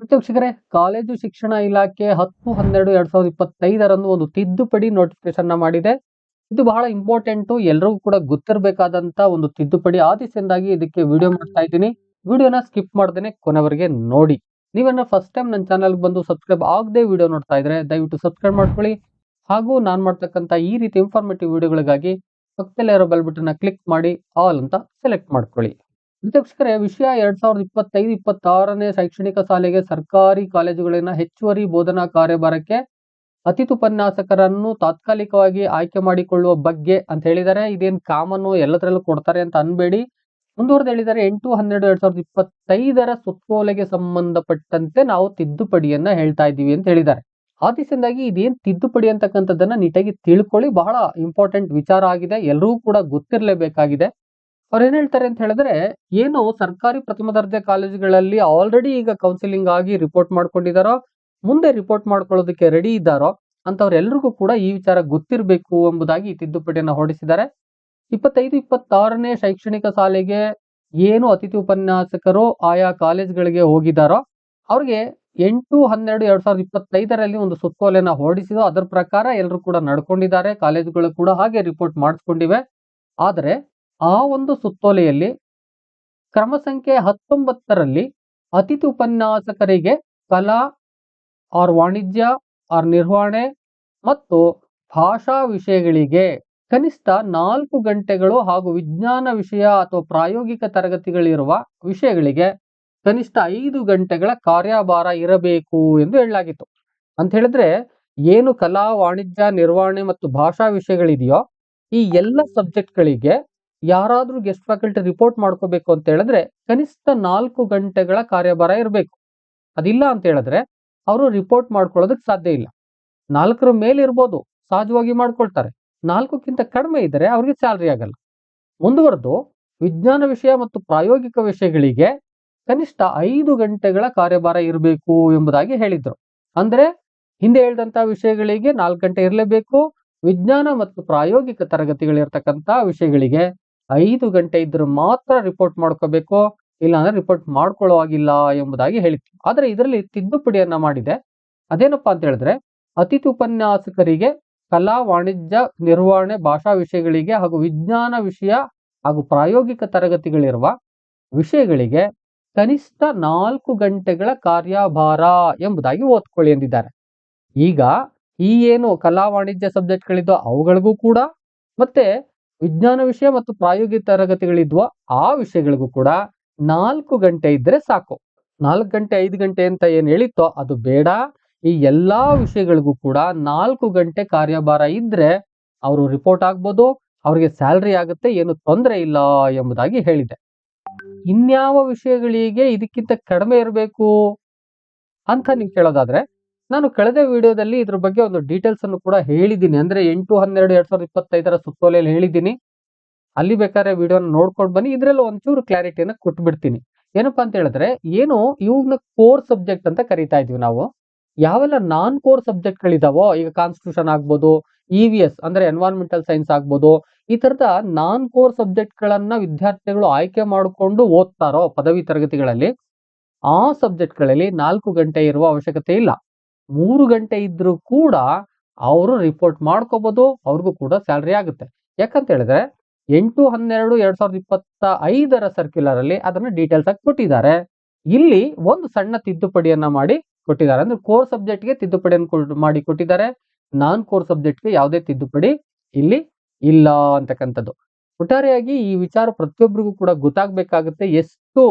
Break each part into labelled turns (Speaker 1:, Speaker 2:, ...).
Speaker 1: ವೀಕ್ಷಕರೇ, ಕಾಲೇಜು ಶಿಕ್ಷಣ ಇಲಾಖೆ ಹತ್ತು, ಹನ್ನೆರಡು, ಎರಡ್ ಸಾವಿರದ ಇಪ್ಪತ್ತೈದರಂದು ಒಂದು ತಿದ್ದುಪಡಿ ನೋಟಿಫಿಕೇಶನ್ ಮಾಡಿದೆ. ಇದು ಬಹಳ ಇಂಪಾರ್ಟೆಂಟ್ ಎಲ್ರಿಗೂ ಕೂಡ ಗೊತ್ತಿರಬೇಕಾದಂತ ಒಂದು ತಿದ್ದುಪಡಿ. ಆದಿಸಿಂದಾಗಿ ಇದಕ್ಕೆ ವಿಡಿಯೋ ಮಾಡ್ತಾ ಇದ್ದೀನಿ. ವಿಡಿಯೋನ ಸ್ಕಿಪ್ ಮಾಡ್ದೇನೆ ಕೊನೆವರೆಗೆ ನೋಡಿ. ನೀವೇನ ಫಸ್ಟ್ ಟೈಮ್ ನನ್ನ ಚಾನಲ್ ಬಂದು ಸಬ್ಸ್ಕ್ರೈಬ್ ಆಗದೆ ವಿಡಿಯೋ ನೋಡ್ತಾ ಇದ್ರೆ ದಯವಿಟ್ಟು ಸಬ್ಸ್ಕ್ರೈಬ್ ಮಾಡ್ಕೊಳ್ಳಿ. ಹಾಗೂ ನಾನು ಮಾಡ್ತಕ್ಕಂಥ ಈ ರೀತಿ ಇನ್ಫಾರ್ಮೇಟಿವ್ ವಿಡಿಯೋಗಳಿಗಾಗಿ ಪಕ್ಕದಲ್ಲೇ ಇರೋ ಬೆಲ್ ಕ್ಲಿಕ್ ಮಾಡಿ ಆಲ್ ಅಂತ ಸೆಲೆಕ್ಟ್ ಮಾಡ್ಕೊಳ್ಳಿ. ವೀಕ್ಷಕರೇ ವಿಷಯ ಎರಡ್ ಸಾವಿರದ ಇಪ್ಪತ್ತೈದು, ಇಪ್ಪತ್ತಾರನೇ ಶೈಕ್ಷಣಿಕ ಸಾಲಿಗೆ ಸರ್ಕಾರಿ ಕಾಲೇಜುಗಳಲ್ಲಿನ ಹೆಚ್ಚುವರಿ ಬೋಧನಾ ಕಾರ್ಯಭಾರಕ್ಕೆ ಅತಿಥಿ ಉಪನ್ಯಾಸಕರನ್ನು ತಾತ್ಕಾಲಿಕವಾಗಿ ಆಯ್ಕೆ ಮಾಡಿಕೊಳ್ಳುವ ಬಗ್ಗೆ ಅಂತ ಹೇಳಿದ್ದಾರೆ. ಇದೇನು ಕಾಮನ್ನು ಎಲ್ಲದರಲ್ಲೂ ಕೊಡ್ತಾರೆ ಅಂತ ಅನ್ಬೇಡಿ. ಮುಂದುವರೆದು ಹೇಳಿದ್ದಾರೆ, ಎಂಟು ಹನ್ನೆರಡು ಎರಡ್ ಸಾವಿರದ ಇಪ್ಪತ್ತೈದರ ಸುತ್ತೋಲೆಗೆ ಸಂಬಂಧಪಟ್ಟಂತೆ ನಾವು ತಿದ್ದುಪಡಿಯನ್ನ ಹೇಳ್ತಾ ಇದ್ದೀವಿ ಅಂತ ಹೇಳಿದ್ದಾರೆ. ಆ ಇದೇನು ಇದೇನ್ ತಿದ್ದುಪಡಿ ಅಂತಕ್ಕಂಥದ್ದನ್ನ ನೀಟಾಗಿ ತಿಳ್ಕೊಳ್ಳಿ. ಬಹಳ ಇಂಪಾರ್ಟೆಂಟ್ ವಿಚಾರ ಆಗಿದೆ. ಎಲ್ಲರೂ ಕೂಡ ಗೊತ್ತಿರಲೇಬೇಕಾಗಿದೆ. ಅವ್ರು ಏನ್ ಹೇಳ್ತಾರೆ ಅಂತ ಹೇಳಿದ್ರೆ, ಏನು ಸರ್ಕಾರಿ ಪ್ರಥಮ ದರ್ಜೆ ಕಾಲೇಜುಗಳಲ್ಲಿ ಆಲ್ರೆಡಿ ಈಗ ಕೌನ್ಸಿಲಿಂಗ್ ಆಗಿ ರಿಪೋರ್ಟ್ ಮಾಡ್ಕೊಂಡಿದಾರೋ, ಮುಂದೆ ರಿಪೋರ್ಟ್ ಮಾಡ್ಕೊಳ್ಳೋದಕ್ಕೆ ರೆಡಿ ಇದ್ದಾರೋ ಅಂತವ್ರೆಲ್ರಿಗೂ ಕೂಡ ಈ ವಿಚಾರ ಗೊತ್ತಿರಬೇಕು ಎಂಬುದಾಗಿ ತಿದ್ದುಪಡಿಯನ್ನು ಹೊರಡಿಸಿದ್ದಾರೆ. ಇಪ್ಪತ್ತೈದು, ಇಪ್ಪತ್ತಾರನೇ ಶೈಕ್ಷಣಿಕ ಸಾಲಿಗೆ ಏನು ಅತಿಥಿ ಉಪನ್ಯಾಸಕರು ಆಯಾ ಕಾಲೇಜ್ಗಳಿಗೆ ಹೋಗಿದ್ದಾರೋ ಅವ್ರಿಗೆ ಎಂಟು, ಹನ್ನೆರಡು, ಎರಡ್ ಸಾವಿರದ ಇಪ್ಪತ್ತೈದರಲ್ಲಿ ಒಂದು ಸುತ್ತೋಲೆನ ಹೊರಡಿಸಿದ್ರು ಅದರ ಪ್ರಕಾರ ಎಲ್ಲರೂ ಕೂಡ ನಡ್ಕೊಂಡಿದ್ದಾರೆ, ಕಾಲೇಜುಗಳು ಕೂಡ ಹಾಗೆ ರಿಪೋರ್ಟ್ ಮಾಡಿಸ್ಕೊಂಡಿವೆ. ಆದರೆ ಆ ಒಂದು ಸುತ್ತೋಲೆಯಲ್ಲಿ ಕ್ರಮ ಸಂಖ್ಯೆ ಹತ್ತೊಂಬತ್ತರಲ್ಲಿ ಅತಿಥಿ ಉಪನ್ಯಾಸಕರಿಗೆ ಕಲಾ, ಆರ್ ವಾಣಿಜ್ಯ, ಆರ್ ನಿರ್ವಹಣೆ ಮತ್ತು ಭಾಷಾ ವಿಷಯಗಳಿಗೆ ಕನಿಷ್ಠ ನಾಲ್ಕು ಗಂಟೆಗಳು ಹಾಗೂ ವಿಜ್ಞಾನ ವಿಷಯ ಅಥವಾ ಪ್ರಾಯೋಗಿಕ ತರಗತಿಗಳಿರುವ ವಿಷಯಗಳಿಗೆ ಕನಿಷ್ಠ ಐದು ಗಂಟೆಗಳ ಕಾರ್ಯಭಾರ ಇರಬೇಕು ಎಂದು ಹೇಳಲಾಗಿತ್ತು. ಅಂತ ಹೇಳಿದ್ರೆ ಏನು ಕಲಾ, ವಾಣಿಜ್ಯ, ನಿರ್ವಹಣೆ ಮತ್ತು ಭಾಷಾ ವಿಷಯಗಳಿದೆಯೋ ಈ ಎಲ್ಲ ಸಬ್ಜೆಕ್ಟ್ಗಳಿಗೆ ಯಾರಾದ್ರೂ ಗೆಸ್ಟ್ ಫ್ಯಾಕಲ್ಟಿ ರಿಪೋರ್ಟ್ ಮಾಡ್ಕೋಬೇಕು ಅಂತ ಹೇಳಿದ್ರೆ ಕನಿಷ್ಠ ನಾಲ್ಕು ಗಂಟೆಗಳ ಕಾರ್ಯಭಾರ ಇರಬೇಕು. ಅದಿಲ್ಲ ಅಂತ ಹೇಳಿದ್ರೆ ಅವರು ರಿಪೋರ್ಟ್ ಮಾಡ್ಕೊಳ್ಳೋದಕ್ಕೆ ಸಾಧ್ಯ ಇಲ್ಲ. ನಾಲ್ಕರ ಮೇಲೆ ಇರ್ಬೋದು, ಸಹಜವಾಗಿ ಮಾಡ್ಕೊಳ್ತಾರೆ. ನಾಲ್ಕಕ್ಕಿಂತ ಕಡಿಮೆ ಇದ್ದರೆ ಅವ್ರಿಗೆ ಸ್ಯಾಲ್ರಿ ಆಗಲ್ಲ. ಮುಂದುವರೆದು ವಿಜ್ಞಾನ ವಿಷಯ ಮತ್ತು ಪ್ರಾಯೋಗಿಕ ವಿಷಯಗಳಿಗೆ ಕನಿಷ್ಠ ಐದು ಗಂಟೆಗಳ ಕಾರ್ಯಭಾರ ಇರಬೇಕು ಎಂಬುದಾಗಿ ಹೇಳಿದ್ರು. ಅಂದ್ರೆ ಹಿಂದೆ ಹೇಳಿದಂತ ವಿಷಯಗಳಿಗೆ ನಾಲ್ಕು ಗಂಟೆ ಇರಲೇಬೇಕು, ವಿಜ್ಞಾನ ಮತ್ತು ಪ್ರಾಯೋಗಿಕ ತರಗತಿಗಳಿರ್ತಕ್ಕಂಥ ವಿಷಯಗಳಿಗೆ ಐದು ಗಂಟೆ ಇದ್ರೆ ಮಾತ್ರ ರಿಪೋರ್ಟ್ ಮಾಡ್ಕೋಬೇಕು, ಇಲ್ಲಾಂದ್ರೆ ರಿಪೋರ್ಟ್ ಮಾಡ್ಕೊಳ್ಳೋ ಆಗಿಲ್ಲ ಎಂಬುದಾಗಿ ಹೇಳಿತ್ತು ಆದ್ರೆ ಇದರಲ್ಲಿ ತಿದ್ದುಪಡಿಯನ್ನ ಮಾಡಿದೆ. ಅದೇನಪ್ಪ ಅಂತ ಹೇಳಿದ್ರೆ, ಅತಿಥಿ ಉಪನ್ಯಾಸಕರಿಗೆ ಕಲಾ, ವಾಣಿಜ್ಯ, ನಿರ್ವಹಣೆ, ಭಾಷಾ ವಿಷಯಗಳಿಗೆ ಹಾಗೂ ವಿಜ್ಞಾನ ವಿಷಯ ಹಾಗೂ ಪ್ರಾಯೋಗಿಕ ತರಗತಿಗಳಿರುವ ವಿಷಯಗಳಿಗೆ ಕನಿಷ್ಠ ನಾಲ್ಕು ಗಂಟೆಗಳ ಕಾರ್ಯಭಾರ ಎಂಬುದಾಗಿ ಓದ್ಕೊಳ್ಳಿ ಎಂದಿದ್ದಾರೆ. ಈಗ ಈ ಏನು ಕಲಾ, ವಾಣಿಜ್ಯ ಸಬ್ಜೆಕ್ಟ್ಗಳಿದ್ದೋ ಅವುಗಳಿಗೂ ಕೂಡ ಮತ್ತೆ ವಿಜ್ಞಾನ ವಿಷಯ ಮತ್ತು ಪ್ರಾಯೋಗಿಕ ತರಗತಿಗಳಿದ್ವ. ಆ ವಿಷಯಗಳಿಗೂ ಕೂಡ ನಾಲ್ಕು ಗಂಟೆ ಇದ್ರೆ ಸಾಕು. ನಾಲ್ಕು ಗಂಟೆ, ಐದು ಗಂಟೆ ಅಂತ ಏನು ಹೇಳಿತ್ತೋ ಅದು ಬೇಡ. ಈ ಎಲ್ಲಾ ವಿಷಯಗಳಿಗೂ ಕೂಡ ನಾಲ್ಕು ಗಂಟೆ ಕಾರ್ಯಭಾರ ಇದ್ರೆ ಅವರು ರಿಪೋರ್ಟ್ ಆಗ್ಬೋದು, ಅವ್ರಿಗೆ ಸ್ಯಾಲ್ರಿ ಆಗುತ್ತೆ, ಏನು ತೊಂದರೆ ಇಲ್ಲ ಎಂಬುದಾಗಿ ಹೇಳಿದೆ. ಇನ್ಯಾವ ವಿಷಯಗಳಿಗೆ ಇದಕ್ಕಿಂತ ಕಡಿಮೆ ಇರಬೇಕು ಅಂತ ನೀವು ಕೇಳೋದಾದ್ರೆ ನಾನು ಕಳೆದ ವಿಡಿಯೋದಲ್ಲಿ ಇದ್ರ ಬಗ್ಗೆ ಒಂದು ಡೀಟೇಲ್ಸ್ ಅನ್ನು ಕೂಡ ಹೇಳಿದ್ದೀನಿ. ಅಂದ್ರೆ ಎಂಟು, ಹನ್ನೆರಡು, ಎರಡ್ ಸಾವಿರದ ಇಪ್ಪತ್ತೈದರ ಸುತ್ತೋಲೆಯಲ್ಲಿ ಹೇಳಿದ್ದೀನಿ. ಅಲ್ಲಿ ಬೇಕಾದ್ರೆ ವಿಡಿಯೋನ ನೋಡ್ಕೊಂಡು ಬನ್ನಿ. ಇದ್ರಲ್ಲಿ ಒಂಚೂರು ಕ್ಲಾರಿಟಿಯನ್ನ ಕೊಟ್ಬಿಡ್ತೀನಿ. ಏನಪ್ಪಾ ಅಂತ ಹೇಳಿದ್ರೆ, ಏನು ಇವ್ನ ಕೋರ್ ಸಬ್ಜೆಕ್ಟ್ ಅಂತ ಕರಿತಾ ಇದೀವಿ ನಾವು. ಯಾವೆಲ್ಲ ನಾನ್ ಕೋರ್ ಸಬ್ಜೆಕ್ಟ್ ಗಳಿದಾವೋ, ಈಗ ಕಾನ್ಸ್ಟಿಟ್ಯೂಷನ್ ಆಗ್ಬೋದು ಇ ವಿ ಎಸ್ ಅಂದ್ರೆ ಎನ್ವೈರನ್ಮೆಂಟಲ್ ಸೈನ್ಸ್ ಆಗ್ಬೋದು, ಈ ತರದ ನಾನ್ ಕೋರ್ ಸಬ್ಜೆಕ್ಟ್ ಗಳನ್ನ ವಿದ್ಯಾರ್ಥಿಗಳು ಆಯ್ಕೆ ಮಾಡಿಕೊಂಡು ಓದ್ತಾರೋ ಪದವಿ ತರಗತಿಗಳಲ್ಲಿ, ಆ ಸಬ್ಜೆಕ್ಟ್ಗಳಲ್ಲಿ ನಾಲ್ಕು ಗಂಟೆ ಇರುವ ಅವಶ್ಯಕತೆ ಇಲ್ಲ. ಮೂರು ಗಂಟೆ ಇದ್ರೂ ಕೂಡ ಅವರು ರಿಪೋರ್ಟ್ ಮಾಡ್ಕೋಬೋದು, ಅವ್ರಿಗೂ ಕೂಡ ಸ್ಯಾಲ್ರಿ ಆಗುತ್ತೆ. ಯಾಕಂತ ಹೇಳಿದ್ರೆ, ಎಂಟು ಹನ್ನೆರಡು ಎರಡ್ ಸಾವಿರದ ಇಪ್ಪತ್ತ ಐದರ ಸರ್ಕ್ಯುಲರ್ ಅಲ್ಲಿ ಅದನ್ನ ಡೀಟೇಲ್ಸ್ ಆಗಿ ಕೊಟ್ಟಿದ್ದಾರೆ. ಇಲ್ಲಿ ಒಂದು ಸಣ್ಣ ತಿದ್ದುಪಡಿಯನ್ನ ಮಾಡಿ ಕೊಟ್ಟಿದ್ದಾರೆ. ಅಂದ್ರೆ ಕೋರ್ ಸಬ್ಜೆಕ್ಟ್ಗೆ ತಿದ್ದುಪಡಿಯನ್ನು ಮಾಡಿ ಕೊಟ್ಟಿದ್ದಾರೆ. ನಾನ್ ಕೋರ್ ಸಬ್ಜೆಕ್ಟ್ಗೆ ಯಾವುದೇ ತಿದ್ದುಪಡಿ ಇಲ್ಲಿ ಇಲ್ಲ ಅಂತಕ್ಕಂಥದ್ದು. ಒಟ್ಟಾರೆಯಾಗಿ ಈ ವಿಚಾರ ಪ್ರತಿಯೊಬ್ಬರಿಗೂ ಕೂಡ ಗೊತ್ತಾಗ್ಬೇಕಾಗುತ್ತೆ. ಎಷ್ಟು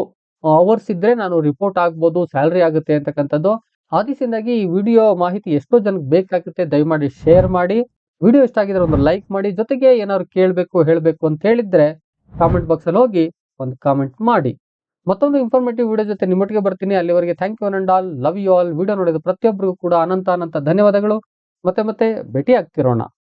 Speaker 1: ಅವರ್ಸ್ ಇದ್ರೆ ನಾನು ರಿಪೋರ್ಟ್ ಆಗ್ಬೋದು ಸ್ಯಾಲ್ರಿ ಆಗುತ್ತೆ ಅಂತಕ್ಕಂಥದ್ದು. ಆ ದಿಸೆಯಿಂದಾಗಿ ಈ ವಿಡಿಯೋ ಮಾಹಿತಿ ಎಷ್ಟೋ ಜನಕ್ಕೆ ಬೇಕಾಗುತ್ತೆ, ದಯಮಾಡಿ ಶೇರ್ ಮಾಡಿ. ವಿಡಿಯೋ ಇಷ್ಟ ಆಗಿದ್ರೆ ಒಂದು ಲೈಕ್ ಮಾಡಿ, ಜೊತೆಗೆ ಏನಾದ್ರು ಕೇಳಬೇಕು, ಹೇಳಬೇಕು ಅಂತ ಹೇಳಿದ್ರೆ ಕಾಮೆಂಟ್ ಬಾಕ್ಸ್ ಅಲ್ಲಿ ಹೋಗಿ ಒಂದು ಕಾಮೆಂಟ್ ಮಾಡಿ. ಮತ್ತೊಂದು ಇನ್ಫಾರ್ಮೇಟಿವ್ ವಿಡಿಯೋ ಜೊತೆ ನಿಮ್ಮೊಟ್ಟಿಗೆ ಬರ್ತೀನಿ. ಅಲ್ಲಿವರೆಗೆ thank you and all love you all video ನೋಡಿದ ಪ್ರತಿಯೊಬ್ಬರಿಗೂ ಕೂಡ ಅನಂತ ಅನಂತ ಧನ್ಯವಾದಗಳು. ಮತ್ತೆ ಮತ್ತೆ ಭೇಟಿ ಆಗ್ತಿರೋಣ